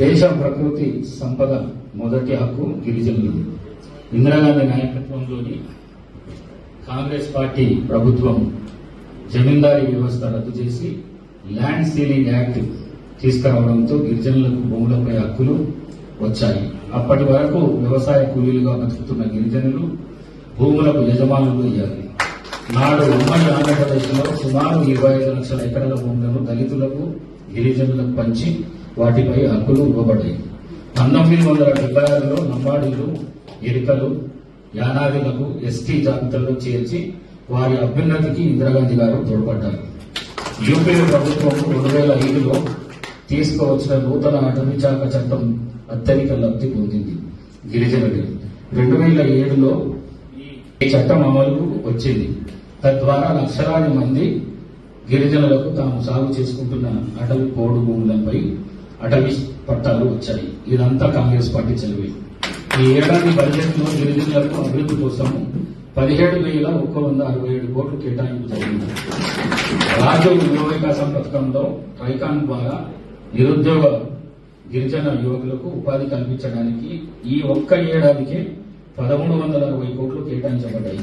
దేశం ప్రకృతి సంపద మొదటి హక్కు గిరిజనులు. ఇందిరాగాంధీ నాయకత్వంలోని కాంగ్రెస్ పార్టీ ప్రభుత్వం జమీందారీ వ్యవస్థ రద్దు చేసి ల్యాండ్ సీలింగ్ యాక్ట్ తీసుకురావడంతో గిరిజనులకు భూములపై హక్కులు వచ్చాయి. అప్పటి వరకు వ్యవసాయ కూలీలుగా బతుకుతున్న గిరిజనులు భూములకు యజమానులు అయ్యారు. నాడు ఉమ్మడి ఆంధ్రప్రదేశ్లో సుమారు ఇరవై ఐదు లక్షల ఎకరాల భూములను దళితులకు గిరిజనులకు పంచి వాటిపై హక్కులు ఇవ్వబడ్డాయి. పంతొమ్మిది వందల డెబ్బై ఆరులో నంబాడీలు ఎరుకలు యానాదులకు ఎస్టీ జాబితాలో చేర్చి వారి అభ్యున్నతికి ఇందిరాగాంధీ గారు తోడ్పడ్డారు. యూపీఏ ప్రభుత్వం రెండు వేల ఐదులో తీసుకువచ్చిన నూతన అటవీ శాఖ చట్టం అత్యధిక లబ్ధి పొందింది. గిరిజనులు రెండు వేల ఏడులో ఈ చట్టం అమలుకు వచ్చింది. తద్వారా లక్షలాది మంది గిరిజనులకు తాము సాగు చేసుకుంటున్న అటవీ పోడు భూములపై అటవీ పట్టాలు వచ్చాయి. ఇదంతా కాంగ్రెస్ పార్టీ చదివి ఈ ఏడాది బడ్జెట్లో గిరిజనులకు అభివృద్ధి కోసం పదిహేడు వేల ఒక్క వంద అరవై ఏడు కోట్లు కేటాయింపు జరిగింది. రాజు యువ వికాసం పథకంలో ట్రైకాన్ ద్వారా నిరుద్యోగ గిరిజన యువకులకు ఉపాధి కల్పించడానికి ఈ ఒక్క ఏడాదికే పదమూడు వందల అరవై కోట్లు కేటాయించబడ్డాయి.